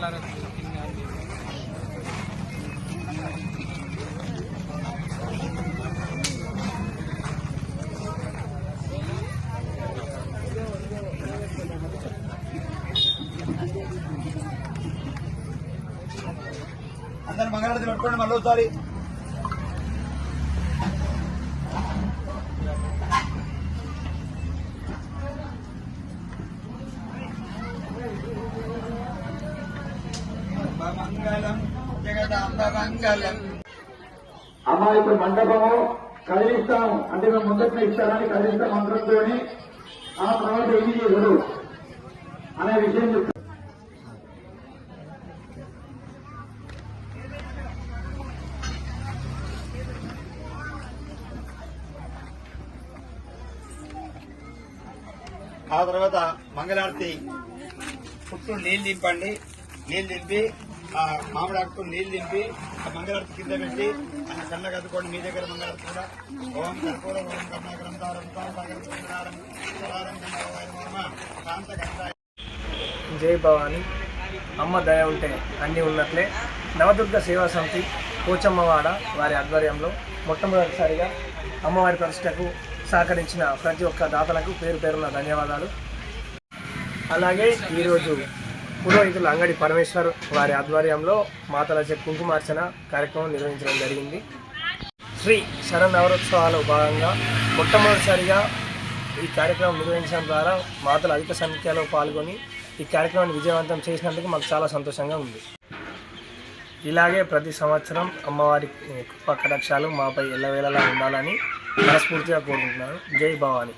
మంగళారతి అందరు మంగళారతి పెట్టుకోండి మళ్ళీ ఒకసారి. అమ్మ ఇప్పుడు మండపము కదిలిస్తాం అంటే మేము ముందర ఇస్తారని కదిలిస్తాం మంత్రంతో ఆ తర్వాత ఏమి చేయరు అనే విషయం చెప్తాం ఆ తర్వాత మంగళారతి చుట్టూ నీళ్ళు దింపండి నీళ్ళు దింపి ఆ మామిడి ఆకుతో దింపి ఆ మంగళారతి కింద పెట్టి ఆయన కళ్ళ కదుకోండి మీ దగ్గర మంగళారతి కూడా ఓం కర్పూర ఓం కర్ణాకరం తారం సాగరం సుందరారం సలారం గంగావాయ నమః జై భవాని. అమ్మ దయ ఉంటే అన్నీ ఉన్నట్లే. నవదుర్గ సేవా సమితి పోచమ్మవాడ వారి ఆధ్వర్యంలో మొట్టమొదటిసారిగా అమ్మవారి ప్రతిష్టకు సహకరించిన ప్రతి ఒక్క దాతలకు పేరు పేరున ధన్యవాదాలు. అలాగే ఈరోజు పురోహితుల అంగడి పరమేశ్వర్ వారి ఆధ్వర్యంలో మాతలచే కుంకుమార్చన కార్యక్రమం నిర్వహించడం జరిగింది. శ్రీ శరణ్ భాగంగా మొట్టమొదటిసారిగా ఈ కార్యక్రమం నిర్వహించడం ద్వారా మాతలు అధిక సంఖ్యలో పాల్గొని ఈ కార్యక్రమాన్ని విజయవంతం చేసినందుకు మాకు చాలా సంతోషంగా ఉంది. ఇలాగే ప్రతి సంవత్సరం అమ్మవారి కృపా కటాక్షాలు మాపై ఎల్లవేళలా ఉండాలని మనస్ఫూర్తిగా కోరుకుంటున్నాను. జై భవాని.